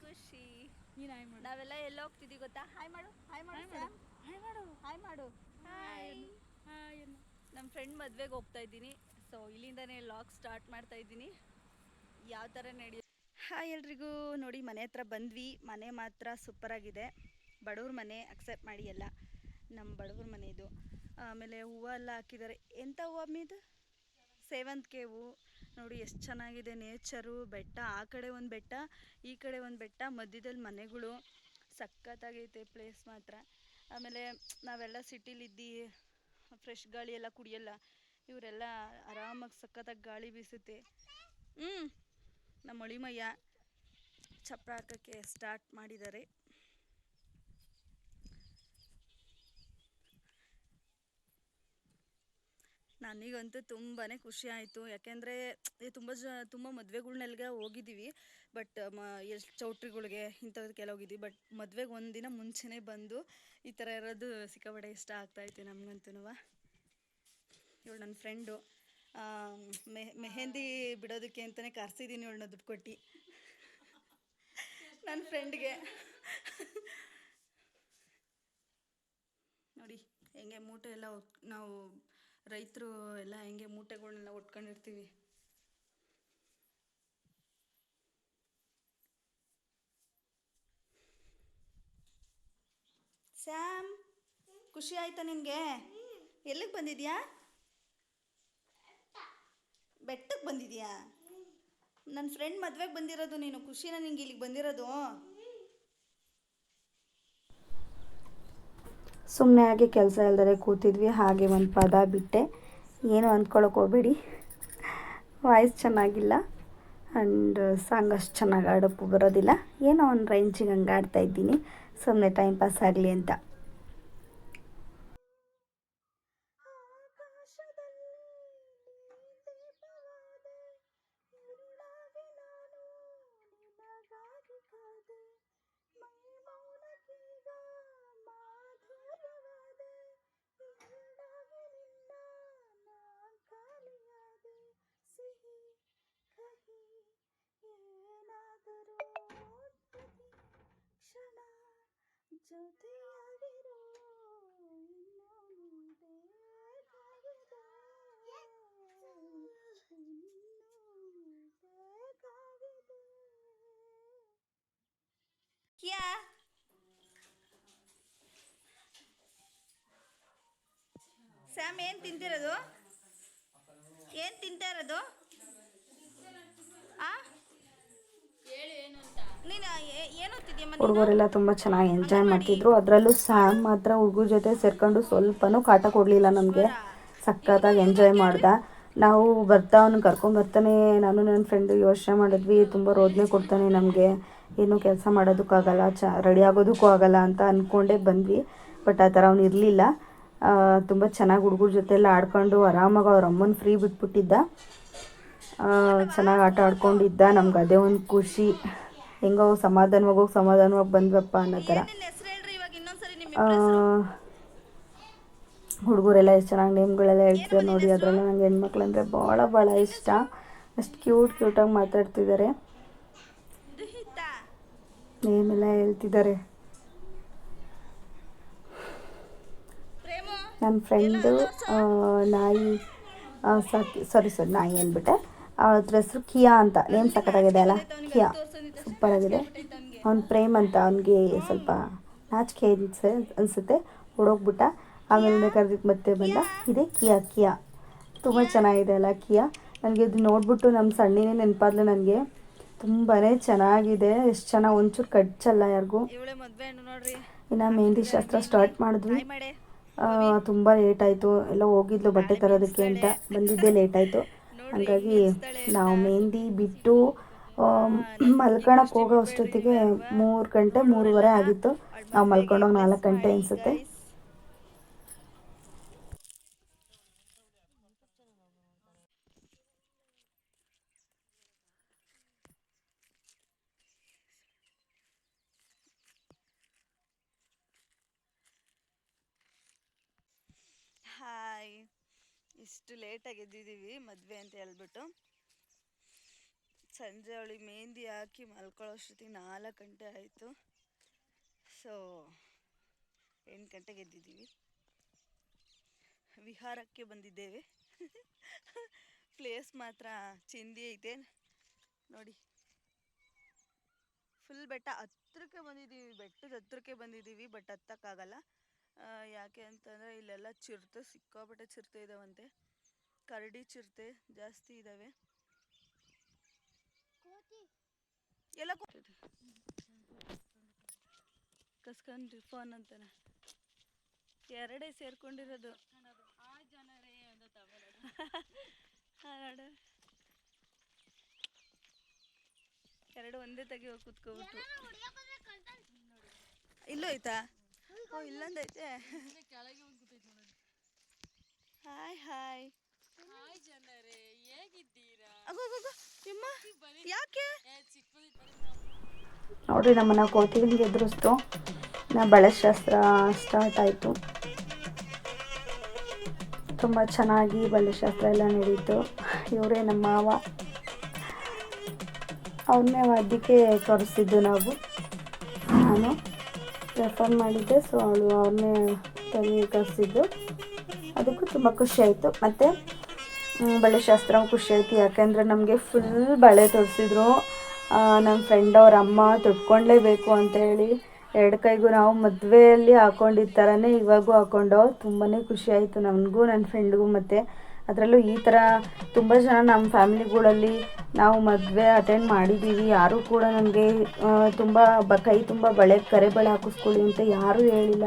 ಖುಷಿ. ನೀನು ಹಾಯ್ ಮಾಡು. ನಾವೆಲ್ಲ ಎಲ್ಲ ಹೋಗ್ತಿದ್ದೀವಿ ಗೊತ್ತಾ? ಹಾಯ್ ಮಾಡು. ಹಾಯ್ ಮಾಡು ಹಾಯ್ ಮಾಡು. ಹಾಯ್ ಮಾಡು. ಹಾಯ್ ಮಾಡು. ಹಾಯ್. ಹಾಯ್ ನಮ್ಮ ಫ್ರೆಂಡ್ ಮದ್ವೆಗೆ ಹೋಗ್ತಾ ಇದ್ದೀನಿ. ಸೊ ಇಲ್ಲಿಂದನೇ ಲಾಗ್ ಸ್ಟಾರ್ಟ್ ಮಾಡ್ತಾ ಇದ್ದೀನಿ. ಯಾವ ಥರ ನಡೆಯುತ್ತೆ ಹಾಯ್ ಎಲ್ರಿಗೂ. ನೋಡಿ ಮನೆ ಹತ್ರ ಬಂದ್ವಿ. ಮನೆ ಮಾತ್ರ ಸೂಪರ್ ಆಗಿದೆ. ಬಡವ್ರ ಮನೆ ಅಕ್ಸೆಪ್ಟ್ ಮಾಡಿ ಎಲ್ಲ. ನಮ್ಮ ಬಡವ್ರ ಮನೆ ಇದು. ಆಮೇಲೆ ಹೂವು ಎಲ್ಲ ಹಾಕಿದ್ದಾರೆ. ಎಂಥ ಹೂವು ಮೀದು ಇದು? ಸೇವಂತಿಗೆ ಹೂವು ನೋಡಿ ಎಷ್ಟು ಚೆನ್ನಾಗಿದೆ ನೇಚರು, ಬೆಟ್ಟ, ಆ ಕಡೆ ಒಂದು ಬೆಟ್ಟ, ಈ ಕಡೆ ಒಂದು ಬೆಟ್ಟ, ಮಧ್ಯದಲ್ಲಿ ಮನೆಗಳು, ಸಖತ್ತಾಗೈತೆ ಪ್ಲೇಸ್ ಮಾತ್ರ. ಆಮೇಲೆ ನಾವೆಲ್ಲ ಸಿಟಿಲಿದ್ದು ಫ್ರೆಶ್ ಗಾಳಿ ಎಲ್ಲ ಕುಡಿಯಲ್ಲ, ಇವರೆಲ್ಲ ಆರಾಮಾಗಿ ಸಖತ್ತಾಗಿ ಗಾಳಿ ಬೀಸುತ್ತೆ. ಹ್ಞೂ ನಮ್ಮ ಅಳಿಮಯ್ಯ ಚಪ್ರ ಹಾಕೋಕ್ಕೆ ಸ್ಟಾರ್ಟ್ ಮಾಡಿದ್ದಾರೆ. ನನಗಂತೂ ತುಂಬಾ ಖುಷಿ ಆಯಿತು. ಯಾಕೆಂದರೆ ತುಂಬ ಜ, ತುಂಬ ಮದುವೆಗಳ್ನೆಲ್ಗೆ ಹೋಗಿದ್ದೀವಿ ಬಟ್, ಮ ಎಷ್ಟು ಚೌಟ್ರಿಗಳಿಗೆ ಇಂಥದಕ್ಕೆಲ್ಲ ಹೋಗಿದ್ದೀವಿ ಬಟ್, ಮದುವೆಗೆ ಒಂದಿನ ಮುಂಚೆನೇ ಬಂದು ಈ ಥರ ಇರೋದು ಸಿಕ್ಕಾಪಟ್ಟೆ ಇಷ್ಟ ಆಗ್ತಾಯಿತ್ತು ನಮಗಂತೂ ಇವಳು ನನ್ನ ಫ್ರೆಂಡು. ಮೆಹ್ ಮೆಹೆಂದಿ ಬಿಡೋದಕ್ಕೆ ಅಂತಲೇ ಕರ್ಸಿದ್ದೀನಿ ಇವಳನ್ನ ದುಡ್ಡು ಕೊಟ್ಟು. ನನ್ನ ಫ್ರೆಂಡ್ಗೆ. ನೋಡಿ, ಹೆಂಗೆ ಮೂಟೆ ಎಲ್ಲ ನಾವು ರೈತರು ಎಲ್ಲ ಹೆಂಗೆ ಮೂಟೆಗಳನ್ನೆಲ್ಲ ಒಟ್ಕೊಂಡಿರ್ತೀವಿ. ಸ್ಯಾಮ್, ಖುಷಿ ಆಯ್ತಾ ನಿನಗೆ? ಎಲ್ಲಿಗೆ ಬಂದಿದ್ಯಾ? ಬೆಟ್ಟಕ್ಕೆ ಬಂದಿದ್ಯಾ? ನನ್ನ ಫ್ರೆಂಡ್ ಮದುವೆಗೆ ಬಂದಿರೋದು ನೀನು, ಖುಷಿನ ನಿಂಗೆ ಇಲ್ಲಿಗೆ ಬಂದಿರೋದು. ಸುಮ್ಮನೆ ಆಗಿ ಕೆಲಸ ಇಲ್ದರೆ ಕೂತಿದ್ವಿ, ಹಾಗೆ ಒಂದು ಪದ ಬಿಟ್ಟೆ. ಏನು ಅಂದ್ಕೊಳಕ್ಕೆ ಹೋಗ್ಬೇಡಿ. ವಾಯ್ಸ್ ಚೆನ್ನಾಗಿಲ್ಲ ಆ್ಯಂಡ್ ಸಾಂಗ್ ಅಷ್ಟು ಚೆನ್ನಾಗಿ ಆಡೋಕ್ಕೂ ಬರೋದಿಲ್ಲ. ಏನೋ ಒಂದು ರೇಂಜಿಗೆ ಹಂಗೆ ಆಡ್ತಾಯಿದ್ದೀನಿ ಸುಮ್ಮನೆ ಟೈಮ್ ಪಾಸ್ ಆಗಲಿ ಅಂತ. ಜೊತೆಯಾಗಿರೋ ಬೇಕಾಗಿದೆ. ಇನ್ನೂ ಬೇಕಾಗಿದೆ. ಕ್ಯಾ? ಸ್ಯಾಮ್ ಏನು ತಿಂತಿರೋದು? ಏನು ತಿಂತಾ ಇರೋದು? ಆ? ಹುಡುಗರೆಲ್ಲ ತುಂಬ ಚೆನ್ನಾಗಿ ಎಂಜಾಯ್ ಮಾಡ್ತಿದ್ರು. ಅದರಲ್ಲೂ ಸ್ಯಾಮ್ ಮಾತ್ರ ಹುಡುಗರ ಜೊತೆ ಸೇರ್ಕೊಂಡು ಸ್ವಲ್ಪನೂ ಕಾಟ ಕೊಡಲಿಲ್ಲ ನಮಗೆ. ಸಖತ್ತಾಗಿ ಎಂಜಾಯ್ ಮಾಡ್ದ. ನಾವು ಬರ್ತಾ ಅವ್ನು ಕರ್ಕೊಂಬರ್ತಾನೆ ನಾನು ನನ್ನ ಫ್ರೆಂಡು ಯೋಚನೆ ಮಾಡಿದ್ವಿ. ತುಂಬ ರೋದನೆ ಕೊಡ್ತಾನೆ ನಮಗೆ. ಏನು ಕೆಲಸ ಮಾಡೋದಕ್ಕಾಗಲ್ಲ ಚ ರೆಡಿ ಆಗೋದಕ್ಕೂ ಆಗಲ್ಲ ಅಂತ ಅಂದ್ಕೊಂಡೇ ಬಂದ್ವಿ. ಬಟ್ ಆ ಥರ ಅವ್ನು ಇರಲಿಲ್ಲ. ತುಂಬ ಚೆನ್ನಾಗಿ ಹುಡುಗರ ಜೊತೆ ಎಲ್ಲ ಆಡ್ಕೊಂಡು ಆರಾಮಾಗಿ ಅವ್ರ ಅಮ್ಮನ ಫ್ರೀ ಬಿಟ್ಬಿಟ್ಟಿದ್ದ. ಚೆನ್ನಾಗಿ ಆಟ ಆಡ್ಕೊಂಡಿದ್ದ. ನಮ್ಗೆ ಅದೇ ಒಂದು ಖುಷಿ. ಹೆಂಗೋ ಸಮಾಧಾನವಾಗಿ ಹೋಗಿ ಸಮಾಧಾನವಾಗಿ ಬಂದ್ವಪ್ಪ ಅನ್ನೋ ಥರ. ಹುಡುಗರೆಲ್ಲ ಎಷ್ಟು ಚೆನ್ನಾಗಿ ನೇಮ್ಗಳೆಲ್ಲ ಹೇಳ್ತಿದ್ದಾರೆ ನೋಡಿ ಅದರಲ್ಲೂ ನನಗೆ ಹೆಣ್ಮಕ್ಳು ಅಂದರೆ ಭಾಳ ಭಾಳ ಇಷ್ಟ. ಅಷ್ಟು ಕ್ಯೂಟ್ ಕ್ಯೂಟಾಗಿ ಮಾತಾಡ್ತಿದ್ದಾರೆ ನೇಮೆಲ್ಲ ಹೇಳ್ತಿದ್ದಾರೆ ನನ್ನ ಫ್ರೆಂಡು ನಾಯಿ ಸಾಕಿ ಸಾರಿ ಸಾರಿ ನಾಯಿ ಅಂದ್ಬಿಟ್ಟೆ. ಅವಳ ಹತ್ರ ಹೆಸರು ಕಿಯಾ ಅಂತ. ನೇಮ್ ಸಖತ್ತಾಗಿದೆ ಅಲ್ಲ? ಕಿಯಾ. ಸೂಪರ್ ಆಗಿದೆ ಅವ್ನು ಪ್ರೇಮ್ ಅಂತ ಅವನಿಗೆ ಸ್ವಲ್ಪ ನಾಚಿಕೆ ಅನ್ಸ ಅನಿಸುತ್ತೆ. ಹೊಡೋಗ್ಬಿಟ್ಟ ಆಮೇಲೆ ಬೇಕಾದ್ರೆ ಮತ್ತೆ ಬಂದ. ಇದೆ ಕಿಯಾ ಕಿಯಾ. ತುಂಬ ಚೆನ್ನಾಗಿದೆ ಅಲ್ಲ ಕಿಯಾ? ನನಗೆ ಇದು ನೋಡಿಬಿಟ್ಟು ನಮ್ಮ ಸಣ್ಣಿನೇ ನೆನಪಾದ್ಲು ನನಗೆ. ತುಂಬಾ ಚೆನ್ನಾಗಿದೆ. ಎಷ್ಟು ಚೆನ್ನಾಗಿ ಒಂಚೂರು ಕಡ್ಚಲ್ಲ ಯಾರಿಗೂ. ಇನ್ನು ಮೆಹಂದಿ ಶಾಸ್ತ್ರ ಸ್ಟಾರ್ಟ್ ಮಾಡಿದ್ವಿ. ತುಂಬ ಲೇಟ್ ಆಯಿತು. ಎಲ್ಲ ಹೋಗಿದ್ಲು ಬಟ್ಟೆ ತರೋದಕ್ಕೆ ಅಂತ. ಬಂದಿದ್ದೇ ಲೇಟ್ ಆಯಿತು. ಹಾಗಾಗಿ ನಾವು ಮೆಹಂದಿ ಬಿಟ್ಟು ಮಲ್ಕೊಳಕ್ಕೆ ಹೋಗೋ ಅಷ್ಟೊತ್ತಿಗೆ ಮೂರು ಗಂಟೆ, ಮೂರುವರೆ ಆಗಿತ್ತು. ನಾವು ಮಲ್ಕೊಂಡೋಗಿ ನಾಲ್ಕು ಗಂಟೆ ಅನಿಸುತ್ತೆ. ಹಾಯ್. ಇಷ್ಟು ಲೇಟಾಗಿ ಎದ್ದಿದ್ದೀವಿ, ಮದುವೆ ಅಂತ ಹೇಳ್ಬಿಟ್ಟು. ಸಂಜೆ ಅವಳಿಗೆ ಮೆಹಂದಿ ಹಾಕಿ ಮಲ್ಕೊಳ್ಳೋಷ್ಟೊತ್ತಿಗೆ ನಾಲ್ಕು ಗಂಟೆ ಆಯಿತು. ಸೊ ಎಂಟು ಗಂಟೆಗೆ ಎದ್ದಿದ್ದೀವಿ. ವಿಹಾರಕ್ಕೆ ಬಂದಿದ್ದೇವೆ. ಪ್ಲೇಸ್ ಮಾತ್ರ ಚಿಂದಿ ಐತೆ. ನೋಡಿ ಫುಲ್ ಬೆಟ್ಟ ಹತ್ರಕ್ಕೆ ಬಂದಿದ್ದೀವಿ, ಬೆಟ್ಟದ ಹತ್ರಕ್ಕೆ ಬಂದಿದ್ದೀವಿ ಬಟ್ ಹತ್ತಕ್ಕಾಗಲ್ಲ. ಯಾಕೆ ಅಂತಂದರೆ ಇಲ್ಲೆಲ್ಲ ಚಿರತೆ, ಸಿಕ್ಕಾಪಟ್ಟೆ ಚಿರತೆ ಇದಾವಂತೆ. ಕರಡಿ ಚಿರತೆ ಜಾಸ್ತಿ ಇದ್ದಾವೆ ಎಲ್ಲ ಕಸ್ಕೊಂಡ್ರಿ ಫೋನ್ ಅಂತಾನೆ. ಎರಡೇ ಸೇರ್ಕೊಂಡಿರೋದು. ನೋಡು. ಎರಡು ಒಂದೇ ತೆಗಿಯೋ ಕೂತ್ಕೊಬಿಟ್ಟು. ಇಲ್ಲೂ ಐತಾ. ಓ ಇಲ್ಲೊಂದೈತೆ ಹಾಯ್ ಹಾಯ್. ಹಾಯ್ ಜನರೇ ಹೇಗಿದ್ದೀರಾ? ಯಾಕೆ? ನೋಡ್ರಿ ನಮ್ಮನ್ನ ಕೋತಿಗಳಿಗೆ ಎದುರಿಸ್ತು. ನಾ ಬಳೆಶಾಸ್ತ್ರ ಸ್ಟಾರ್ಟ್ ಆಯಿತು. ತುಂಬ ಚೆನ್ನಾಗಿ ಬಳೆಶಾಸ್ತ್ರ ಎಲ್ಲ ನಡೀತು. ಇವರೇ ನಮ್ಮ ಮಾವ. ಅವ್ರನ್ನೇ ವಾದ್ಯಕ್ಕೆ ತೋರಿಸಿದ್ದು ನಾವು. ನಾನು ರೆಫರ್ ಮಾಡಿದ್ದೆ ಸೊ ಅವಳು ಅವ್ರನ್ನೇ ತಲೆ ತೋರಿಸಿದ್ದು ಅದಕ್ಕೂ ತುಂಬ ಖುಷಿ ಆಯಿತು. ಮತ್ತು ಬಳೆಶಾಸ್ತ್ರ ಖುಷಿ ಆಯ್ತು. ಯಾಕೆಂದರೆ ನಮಗೆ ಫುಲ್ ಬಳೆ ತೊಡಿಸಿದ್ರು ನಮ್ಮ ಫ್ರೆಂಡ್ ಅವ್ರ ಅಮ್ಮ ತೊಟ್ಕೊಳ್ಲೇಬೇಕು ಅಂತ ಹೇಳಿ ಎರಡು ಕೈಗೂ ನಾವು ಮದುವೆಯಲ್ಲಿ ಹಾಕೊಂಡಿದ್ದ ಥರನೇ ಇವಾಗೂ ಹಾಕೊಂಡು ತುಂಬಾ ಖುಷಿ ಆಯಿತು ನನಗೂ ನನ್ನ ಫ್ರೆಂಡ್ಗೂ ಮತ್ತು. ಅದರಲ್ಲೂ ಈ ಥರ ತುಂಬ ಜನ ನಮ್ಮ ಫ್ಯಾಮಿಲಿಗಳಲ್ಲಿ ನಾವು ಮದುವೆ ಅಟೆಂಡ್ ಮಾಡಿದ್ದೀವಿ ಯಾರೂ ಕೂಡ ನನಗೆ ತುಂಬ ಬ, ಕೈ ತುಂಬ ಬಳೆ, ಕರೆ ಬಳೆ ಹಾಕಿಸ್ಕೊಳ್ಳಿ ಅಂತ ಯಾರೂ ಹೇಳಿಲ್ಲ.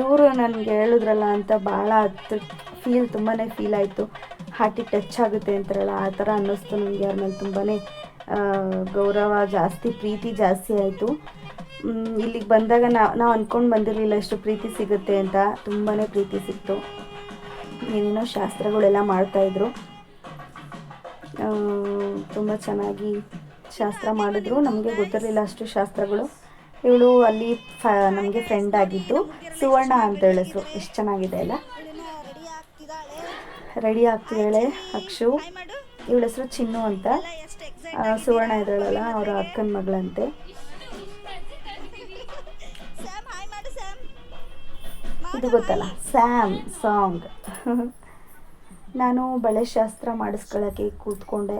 ಇವರು ನನಗೆ ಹೇಳಿದ್ರಲ್ಲ ಅಂತ ಭಾಳ ಹತ್ರ ಫೀಲ್ ತುಂಬಾ ಫೀಲ್ ಆಯಿತು. ಹಾರ್ಟಿಗೆ ಟಚ್ ಆಗುತ್ತೆ ಅಂತಾರಲ್ಲ, ಆ ಥರ ಅನ್ನಿಸ್ತು ನನಗೆ ಅವ್ರ ಮೇಲೆ ತುಂಬಾ ಗೌರವ ಜಾಸ್ತಿ, ಪ್ರೀತಿ ಜಾಸ್ತಿ ಆಯಿತು. ಇಲ್ಲಿಗೆ ಬಂದಾಗ ನಾ, ನಾವು ಅಂದ್ಕೊಂಡು ಬಂದಿರಲಿಲ್ಲ ಇಷ್ಟು ಪ್ರೀತಿ ಸಿಗುತ್ತೆ ಅಂತ. ತುಂಬಾ ಪ್ರೀತಿ ಸಿಕ್ತು. ಏನೇನೋ ಶಾಸ್ತ್ರಗಳೆಲ್ಲ ಮಾಡ್ತಾಯಿದ್ರು ತುಂಬ ಚೆನ್ನಾಗಿ ಶಾಸ್ತ್ರ ಮಾಡಿದ್ರು. ನಮಗೆ ಗೊತ್ತಿರಲಿಲ್ಲ ಅಷ್ಟು ಶಾಸ್ತ್ರಗಳು. ಇವಳು ಅಲ್ಲಿ ಫ, ನಮಗೆ ಫ್ರೆಂಡ್ ಆಗಿದ್ದು ಸುವರ್ಣ ಅಂತ ಹೇಳಿದ್ರು ಎಷ್ಟು ಚೆನ್ನಾಗಿದೆ ಅಲ್ಲ? ರೆಡಿ ಆಗ್ತಿದ್ದಾಳೆ ಅಕ್ಷು. ಇವಳ ಹೆಸರು ಚಿನ್ನು ಅಂತ. ಸುವರ್ಣ ಇದ್ದಾಳಲ್ಲ ಅವರ ಅಕ್ಕನ ಮಗಳಂತೆ. ಇದು ಗೊತ್ತಲ್ಲ ಸ್ಯಾಮ್ ಸಾಂಗ್ ನಾನು ಬಳೆ ಶಾಸ್ತ್ರ ಮಾಡಿಸ್ಕೊಳ್ಳೋಕ್ಕೆ ಕೂತ್ಕೊಂಡೆ.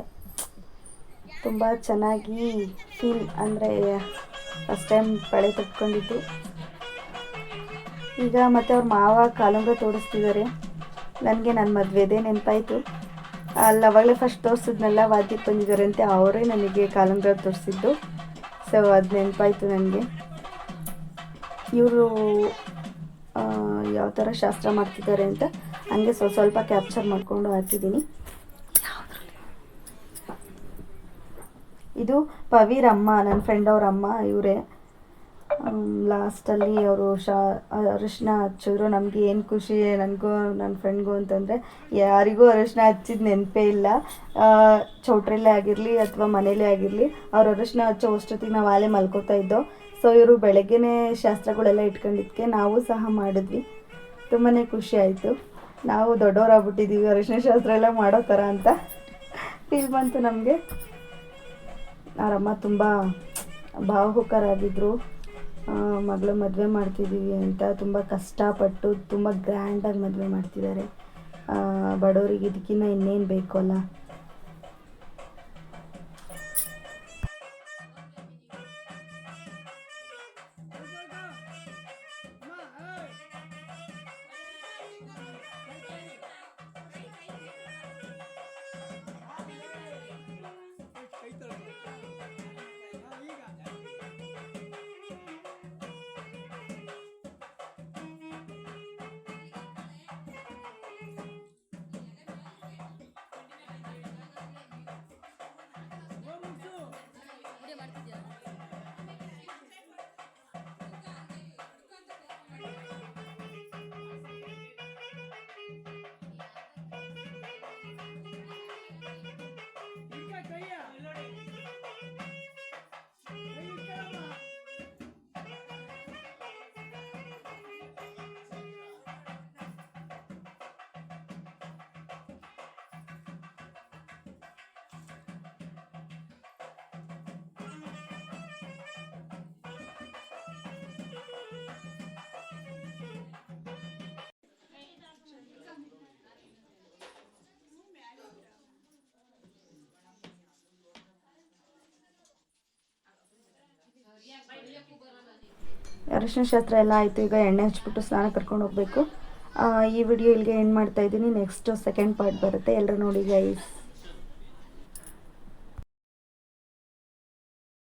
ತುಂಬ ಚೆನ್ನಾಗಿ ಫೀಲ್ ಅಂದರೆ ಫಸ್ಟ್ ಟೈಮ್ ಬಳೆ ತಟ್ಕೊಂಡಿದ್ದು. ಈಗ ಮತ್ತೆ ಅವ್ರ ಮಾವ ಕಾಲುಂಗ ತೋರಿಸ್ತಿದ್ದಾರೆ. ನನಗೆ ನನ್ನ ಮದುವೆದೇ ನೆನಪಾಯಿತು. ಅಲ್ಲಿ ಅವಾಗಲೇ ಫಸ್ಟ್ ತೋರಿಸಿದ್ನಲ್ಲ ವಾದ್ಯಕ್ಕೆ ಬಂದಿದ್ದಾರೆ ಅಂತ ಅವರೇ ನನಗೆ ಕಾಲಂಗ್ರ ತೋರಿಸಿದ್ದು. ಸೊ ಅದು ನೆನಪಾಯಿತು ನನಗೆ. ಇವರು ಯಾವ ಥರ ಶಾಸ್ತ್ರ ಮಾಡ್ತಿದ್ದಾರೆ ಅಂತ ಹಂಗೆ ಸ್ವಲ್ಪ ಸ್ವಲ್ಪ ಕ್ಯಾಪ್ಚರ್ ಮಾಡಿಕೊಂಡು ಹಾಕಿದ್ದೀನಿ ಇದು ಪವೀರ್ ಅಮ್ಮ ನನ್ನ ಫ್ರೆಂಡ್ ಅವ್ರ ಅಮ್ಮ ಇವರೇ. ಲಾಸ್ಟಲ್ಲಿ ಅವರು ಶಾ ಅರಿಶಿನ ಹಚ್ಚಿದ್ರು ನಮಗೆ ಏನು ಖುಷಿ, ನನಗೂ ನನ್ನ ಫ್ರೆಂಡ್ಗೂ ಅಂತಂದರೆ ಯಾರಿಗೂ ಅರಿಶಿನ ಹಚ್ಚಿದ ನೆನಪೇ ಇಲ್ಲ. ಚೌಟ್ರಲ್ಲೇ ಆಗಿರಲಿ ಅಥವಾ ಮನೇಲೇ ಆಗಿರಲಿ, ಅವ್ರು ಅರಿಶಿನ ಹಚ್ಚೋ ಅಷ್ಟೊತ್ತಿಗೆ ನಾವು ಆಲೇ ಮಲ್ಕೋತಾ ಇದ್ದೋ. ಸೊ ಇವರು ಬೆಳಗ್ಗೆನೇ ಶಾಸ್ತ್ರಗಳೆಲ್ಲ ಇಟ್ಕೊಂಡಿದ್ದಕ್ಕೆ ನಾವು ಸಹ ಮಾಡಿದ್ವಿ. ತುಂಬಾ ಖುಷಿ ಆಯಿತು. ನಾವು ದೊಡ್ಡವರಾಗ್ಬಿಟ್ಟಿದ್ದೀವಿ ಅರಿಶಿನ ಶಾಸ್ತ್ರ ಎಲ್ಲ ಮಾಡೋ ಥರ ಅಂತ. ಫೀಲ್ ಬಂತು ನಮಗೆ. ಅವರಮ್ಮ ತುಂಬ ಭಾವುಕರಾಗಿದ್ದರು ಮಗಳು ಮದುವೆ ಮಾಡ್ತಿದ್ದೀವಿ ಅಂತ ತುಂಬ ಕಷ್ಟಪಟ್ಟು ತುಂಬ ಗ್ರ್ಯಾಂಡಾಗಿ ಮದುವೆ ಮಾಡ್ತಿದ್ದಾರೆ. ಬಡವರಿಗೆ ಇದಕ್ಕಿಂತ ಇನ್ನೇನು ಬೇಕು ಅರಿಶಿನ ಶಾಸ್ತ್ರ ಎಲ್ಲ ಆಯಿತು, ಈಗ ಎಣ್ಣೆ ಹಚ್ಬಿಟ್ಟು ಸ್ನಾನ ಕರ್ಕೊಂಡು ಹೋಗಬೇಕು. ಈ ವಿಡಿಯೋ ಇಲ್ಲಿಗೆ ಎಂಡ್ ಮಾಡ್ತಾ ಇದ್ದೀನಿ. ನೆಕ್ಸ್ಟ್ ಸೆಕೆಂಡ್ ಪಾರ್ಟ್ ಬರುತ್ತೆ. ಎಲ್ಲರೂ ನೋಡಿ ಗೈಸ್